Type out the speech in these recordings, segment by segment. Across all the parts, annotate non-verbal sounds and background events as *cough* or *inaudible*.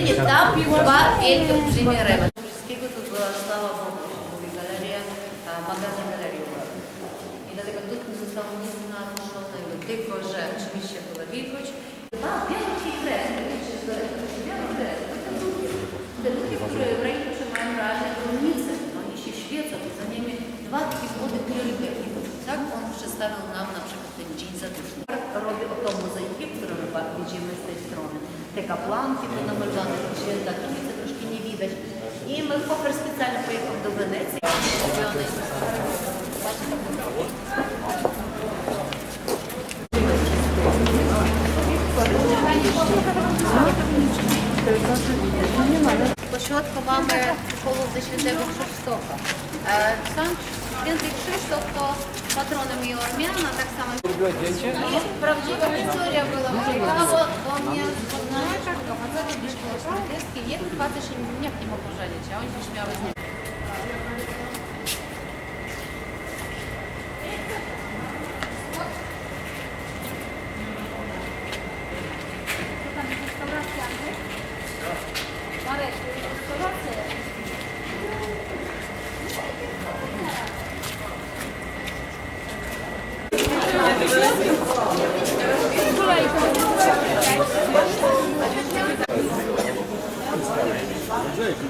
Tam dwa wielkie olbrzymie rewy. Wszystkiego to była stała mówi galeria, magazyn galerii. I dlatego tu zostało nieznaczone, tylko że oczywiście była wilgoć. Dwa wielkie kresy, kresy, te drugie, te drugie, które w ręku trzymają realne grunnice, oni się świecą, za nimi dwa takie młode priorytety. Tak on przedstawił nam na przykład ten dzień zaduszny. Robi oto mozaiki, które my pa- widzimy z tej strony. Te kapłanki, to namalowane te święta trójce, troszkę nie widać. I my Hofer specjalnie pojechał do Wenecji. Zrobiony Pośrodku E, Sam święty Krzysztof to patronem i Ormiana, tak samo. Prawdziwa historia była ciekawa, bo mnie poznali facety blisko szwedzkie. Jeden facet się nikt nie mógł żenić, a oni się śmiały z niego. Marek, restauracja.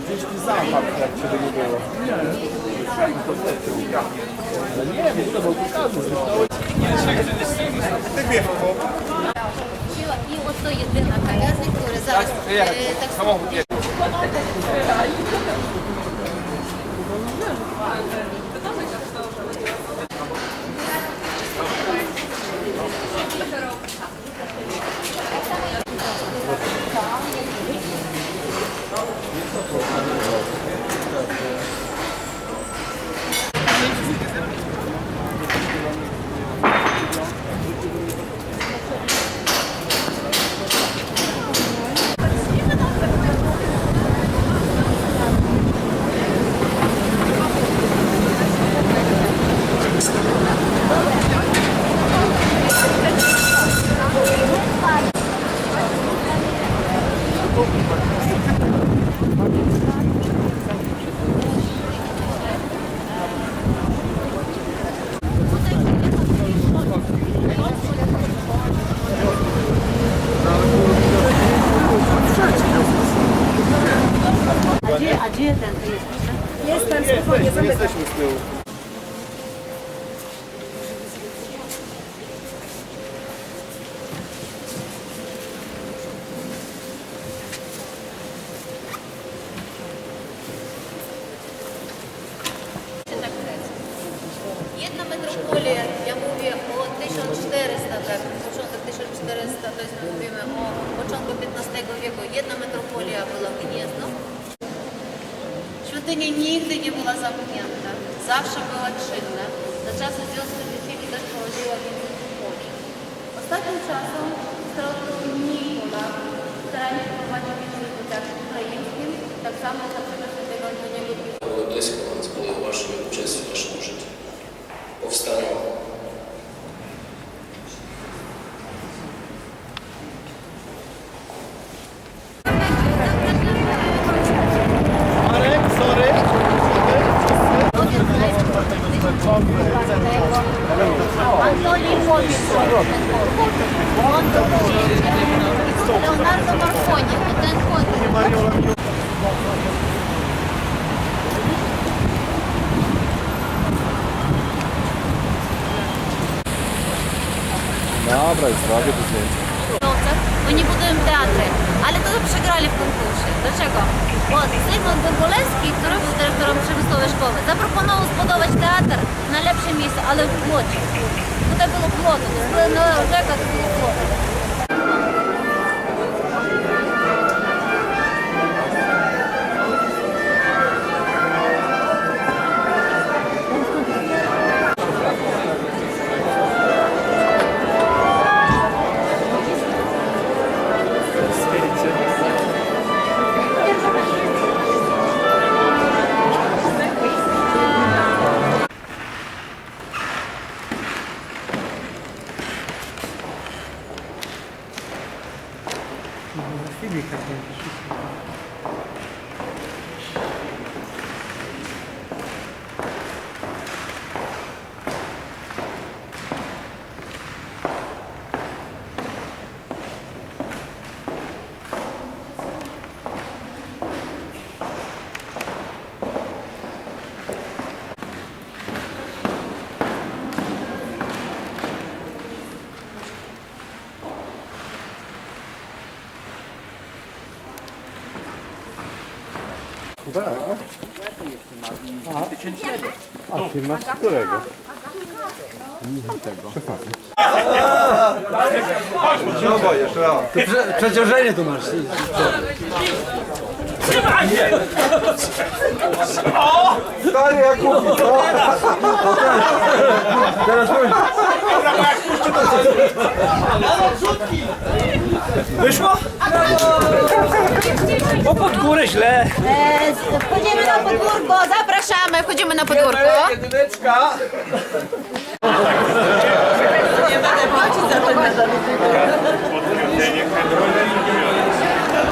Gdzieś tu zapach, jak ciebie nie było. Nie, no nie samo A gdzie ten jest? Jestem spokojnie, zamykam. Jesteśmy z tyłu. Tak jest. Jedna metropolia, ja mówię o 1400, tak, początek 1400, to jest mówimy o początku XV wieku. Jedna metropolia była Gniezno. Świątynia nigdy nie była zamknięta, zawsze była czynna. Za czasów Związku Radzieckiego też prowadziła więcej pochodzi. Ostatnim czasem coraz mniej Polaków starają się prowadzić więcej w tak ukraińskim, tak samo na przykład świętego Antoniego Było blisko nas, było w waszym uczestnictwie, Zrobię to zdjęcie. Oni budują teatry, ale to przegrali w konkursie. Dlaczego? Bo Zygmunt Gorbolewski, który był dyrektorem przemysłowej szkoły, zaproponował zbudować teatr na lepsze miejsce, ale w płocie. Tutaj było płoto, to była rzeka, to było płoto. Tak. A, a ty masz którego? Tego. Przeciążenie tu masz. Stary Jakubie, co? Teraz powiem. Wyszło? O pod górę źle. E, Wchodzimy na podwórko, zapraszamy, wchodzimy na podwórko. Jedyneczka.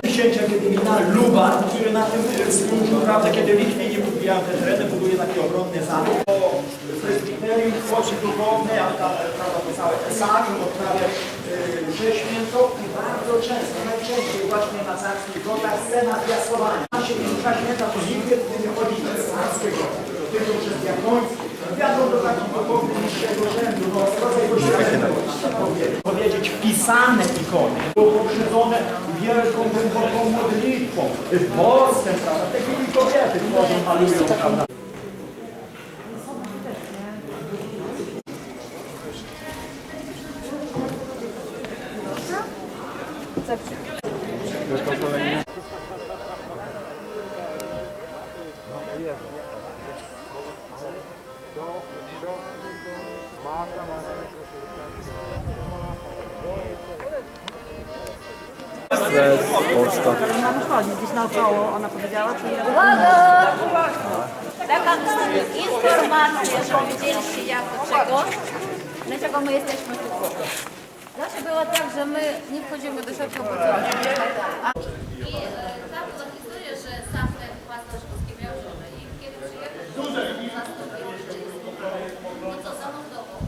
księcia Wiedymina Luban, na tym służył, prawda, kiedy Litwini podbijają te tereny, buduje taki ogromny zamek. Po presbyterium tworzy duchowne, a tam, prawda, to całe te sami odprawia y, że święto i bardzo często, najczęściej właśnie na carskich grotach scena zwiastowania. Tam się piękna święta, to nigdy nie chodzi do carskiego grota, tylko przez diakońskie. Wiadomo do takich duchownych niższego rzędu, no rodzaj pośredniego, można powiedzieć. Powiedzieć wpisane ikony, było poprzedzone wielką, głęboką modlitwą, postem, prawda, te kobiety tworzą, malują, prawda. Stres, Polska. Mamy chodzić gdzieś naokoło, ona powiedziała, czy nie? Taka informacja, że wiedzieliście jak do czego, dlaczego my jesteśmy tu. Zawsze było tak, że my nie wchodzimy do środka, bo co? A I e, tam była historia, że sam ten pastor Szkowski miał żonę i kiedy przyjechał, zastąpił No co, zamordował.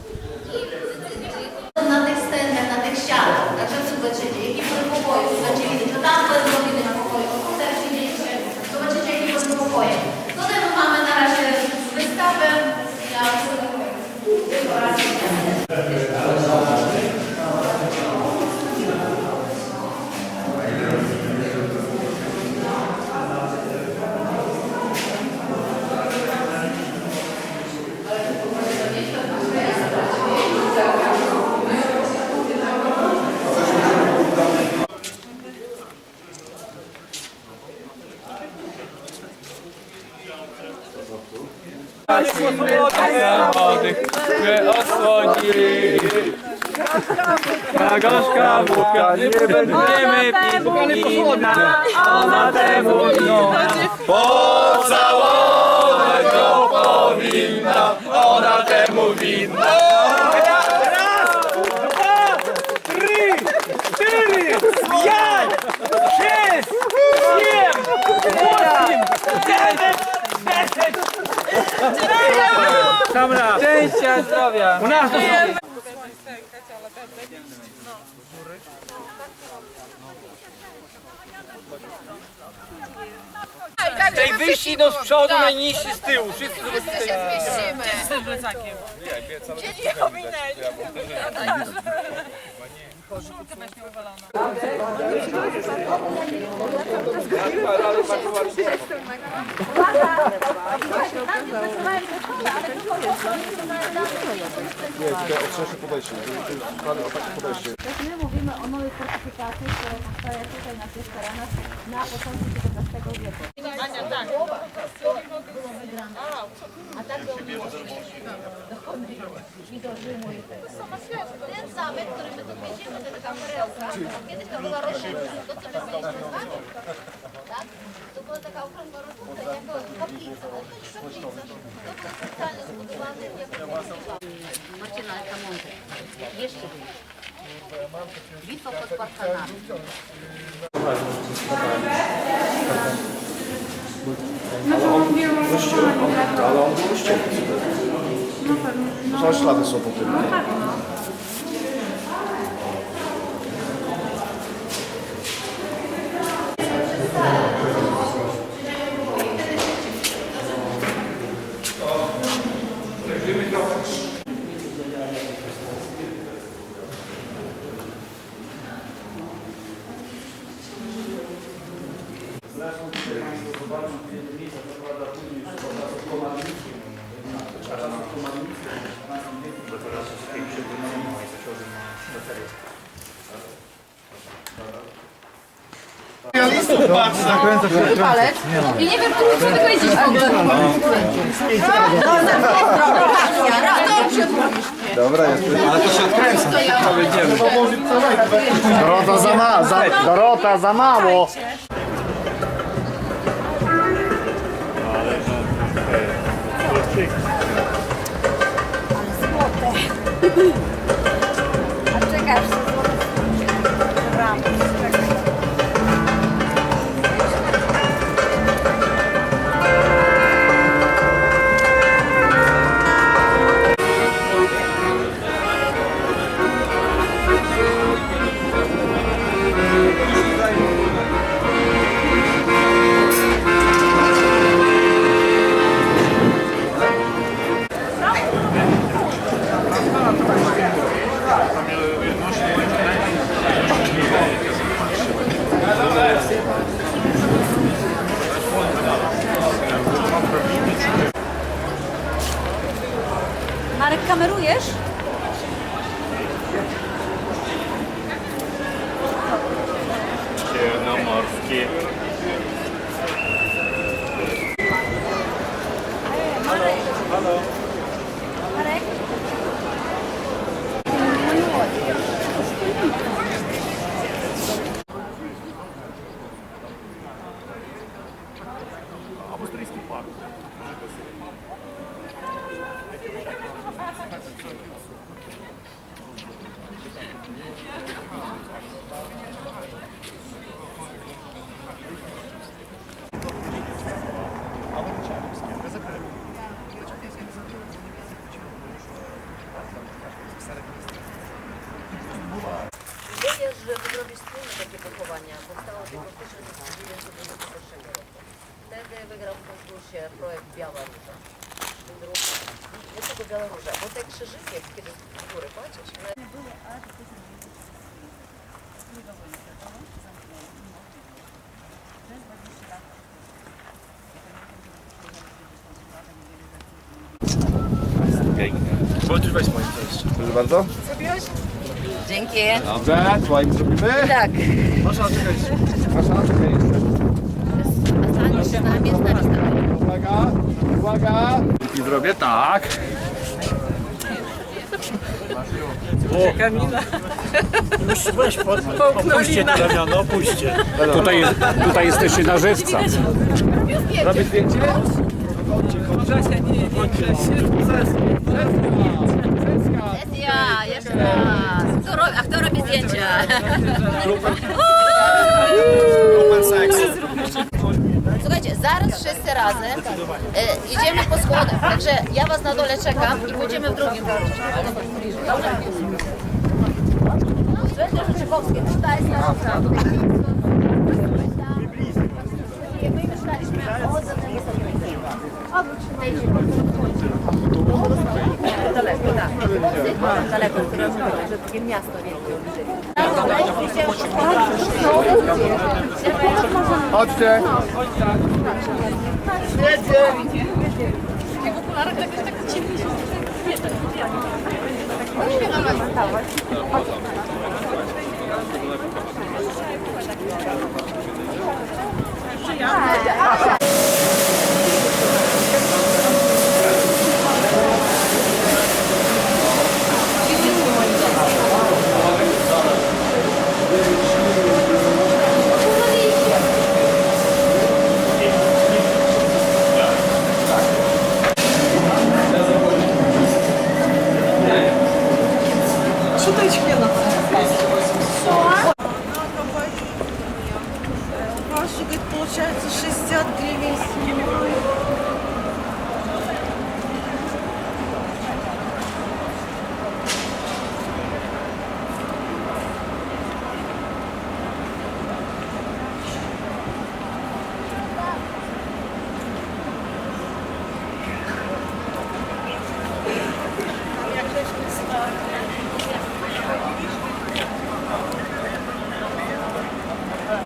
I decyzję na tych scenach, na tych ścianach, także zobaczycie, jaki były pokoje, zobaczycie, to tam były zrobione na pokoju, teraz idziecie, zobaczycie, jakie były pokoje. Tutaj my mamy na razie wystawę, ja dekorację. Wody, które osłoni. Ta gorzka wódka, nie będziemy pić wina, ona temu wino. Pocałować go powinna, ona temu winna. Zdrowia. U nas to Tej wyjści no z przodu, najniższy z tyłu. Wszyscy zobaczycie. Nie, tutaj o takie podejście. my mówimy o nowej fortyfikacji, która powstaje tutaj na tych terenach na początku XVII wieku. Było wygrane. A tak było i do Rzymu i Ten zamek, który my tu widzimy, to taka perełka, kiedyś to była roślina, to co my mieliśmy z wami, tak? To była taka okrągła roślina, jako kaplica, ale to jest kaplica. To było specjalnie Marcina Altamonte. Jeszcze więcej. Bitwa pod Parkanami. Ale on był ścięty. No ślady są po tym. Zresztą tutaj Państwo I nie wiem, który co wypowiedzieć w ogóle. Dorota za, ma, za, Dorota za mało. A Odczekasz. 감사합니다. Jak kiedy z góry patrzeć, one Wojtuś, weź moim też. Proszę bardzo. Dzięki. Dobrze, słuchaj, zrobimy. Tak. Masza, czekaj. Masza, czekaj jeszcze. Staniesz z nami, z nami, z nami. Uwaga, uwaga. I zrobię tak. *laughs* Opuśćcie to opuśćcie. Tutaj, jest, tutaj jesteście na żywca. Robię zdjęcie? Ja, jeszcze raz. Kto robi, a kto robi zdjęcia? Słuchajcie, zaraz wszyscy razem e, idziemy po schodach. Także ja was na dole czekam i pójdziemy w drugim Daleko, tak. Daleko, że takie miasto wielkie Chodźcie. Jedzie. W tak jest tak ja? Получается 60 гривен.